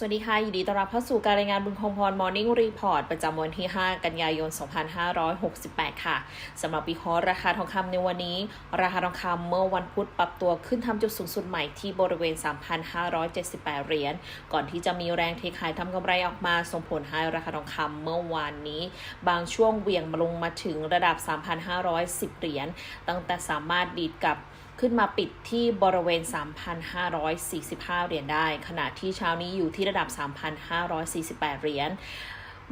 สวัสดีค่ะ ยินดีต้อนรับเข้าสู่การรายงานบุญคงพร Morning Report ประจำวันที่ 5 กันยายน 2568 ค่ะ สำหรับวิเคราะห์ราคาทองคำในวันนี้ ราคาทองคำเมื่อวันพุธปรับตัวขึ้นทำจุดสูงสุดใหม่ที่บริเวณ 3,578 เหรียญ ก่อนที่จะมีแรงเทขายทำกำไรออกมา ส่งผลให้ราคาทองคำเมื่อวานนี้ บางช่วงเหวี่ยงลงมาถึงระดับ 3,510 เหรียญ ตั้งแต่สามารถดีดกับ ขึ้นมาปิดที่บริเวณ 3,545 เหรียญได้ ขณะที่เช้านี้อยู่ที่ระดับ 3,548 เหรียญ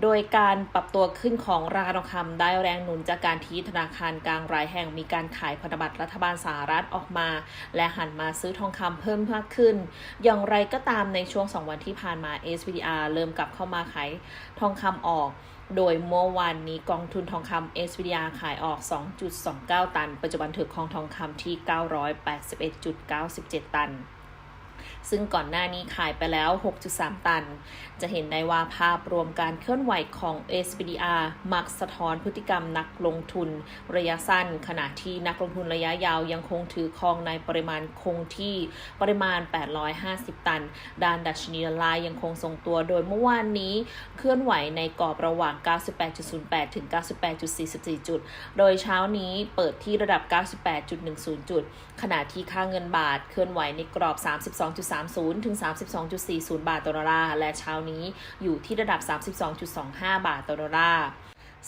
โดยการปรับตัวขึ้นของราคาทองคำได้แรงหนุนจากการที่ธนาคารกลางรายแห่งมีการขายพันธบัตรรัฐบาลสหรัฐออกมา และหันมาซื้อทองคำเพิ่มมากขึ้น อย่างไรก็ตามในช่วง 2 วันที่ผ่านมา SVDR เริ่มกลับเข้ามาขายทองคำออก โดยเมื่อวานนี้กองทุนทองคำ SVDR ขายออก 2.29 ตัน ปัจจุบันถือครองทองคำที่ 981.97 ตัน ซึ่งก่อนหน้านี้ขายไปแล้ว 6.3 ตัน จะเห็นได้ว่าภาพรวมการเคลื่อนไหวของ SPDR มักสะท้อนพฤติกรรมนักลงทุนระยะสั้น ขณะที่นักลงทุนระยะยาวยังคงถือครองในปริมาณคงที่ปริมาณ 850 ตัน ด้านดัชนีลาร์ยังคงทรงตัวโดยเมื่อวานนี้เคลื่อนไหวในกรอบระหว่าง 98.08 ถึง 98.44 จุด โดยเช้านี้เปิดที่ระดับ 98.10 จุด ขณะที่ค่าเงินบาทเคลื่อนไหวในกรอบ32.30 ถึง 32.40 บาทต่อดอลลาร์ และเช้านี้อยู่ที่ระดับ 32.25 บาทต่อดอลลาร์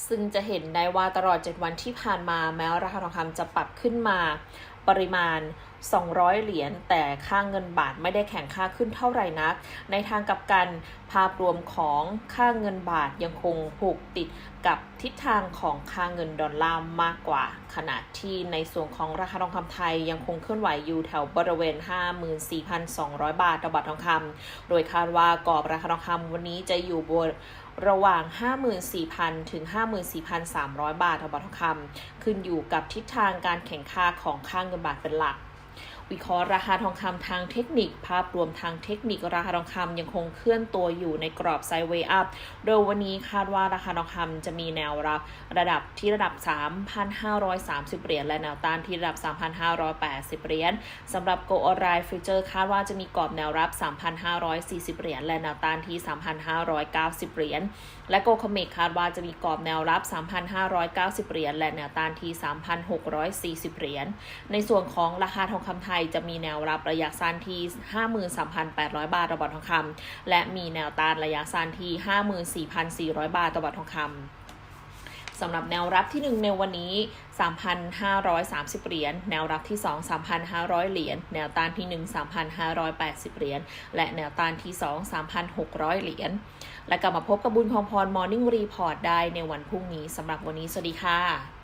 ซึ่งจะเห็นได้ว่าตลอด 7 วันที่ผ่านมาแม้ราคาทองคำจะปรับขึ้นมา ปริมาณ 200 เหรียญแต่ค่าเงินบาทไม่ได้แข็งค่าขึ้นเท่าไหร่นัก ในทางกลับกันภาพรวมของค่าเงินบาทยังคงผูกติดกับทิศทางของค่าเงินดอลลาร์มากกว่า ขณะที่ในส่วนของราคาทองคำไทยยังคงเคลื่อนไหวอยู่แถวบริเวณ 54,200 บาทต่อบาททองคำโดยคาดว่ากรอบราคาทองคำวันนี้จะอยู่บน ระหว่าง 54,000 ถึง 54,300 บาทต่อบาททองคำขึ้นอยู่กับทิศทางการแข่งค่าของค่างเงินบาทเป็นหลัก วิเคราะห์ราคาทองคำทางเทคนิค ภาพรวมทางเทคนิคราคาทองคำยังคงเคลื่อนตัวอยู่ในกรอบไซด์เวย์อัพ โดยวันนี้คาดว่าราคาทองคำจะมีแนวรับ ระดับที่ระดับ 3,530 เหรียญและแนวต้านที่ระดับ 3,580 เหรียญสำหรับ Go o r i Future คาดว่าจะมีกรอบแนวรับ 3,540 เหรียญและแนวต้านที่ 3,590 เหรียญและ Go Comic คาดว่าจะมีกรอบแนวรับ 3,590 เหรียญและแนวต้านที่ 3,640 เหรียญในส่วนของราคาทองคำไทยจะมีแนวรับระยะสั้นที่ 53,800 บาทต่อบาททองคำและมีแนวต้านระยะสั้นที่ 54,400 บาทต่อบาททองคำสำหรับแนวรับที่ 1 ในวันนี้ 3,530 เหรียญ แนวรับที่ 2 3,500 เหรียญ แนวต้านที่ 1 3,580 เหรียญ และแนวต้านที่ 2 3,600 เหรียญ และกลับมาพบกับบุญคองพร Morning Report ได้ในวันพรุ่งนี้สำหรับวันนี้ สวัสดีค่ะ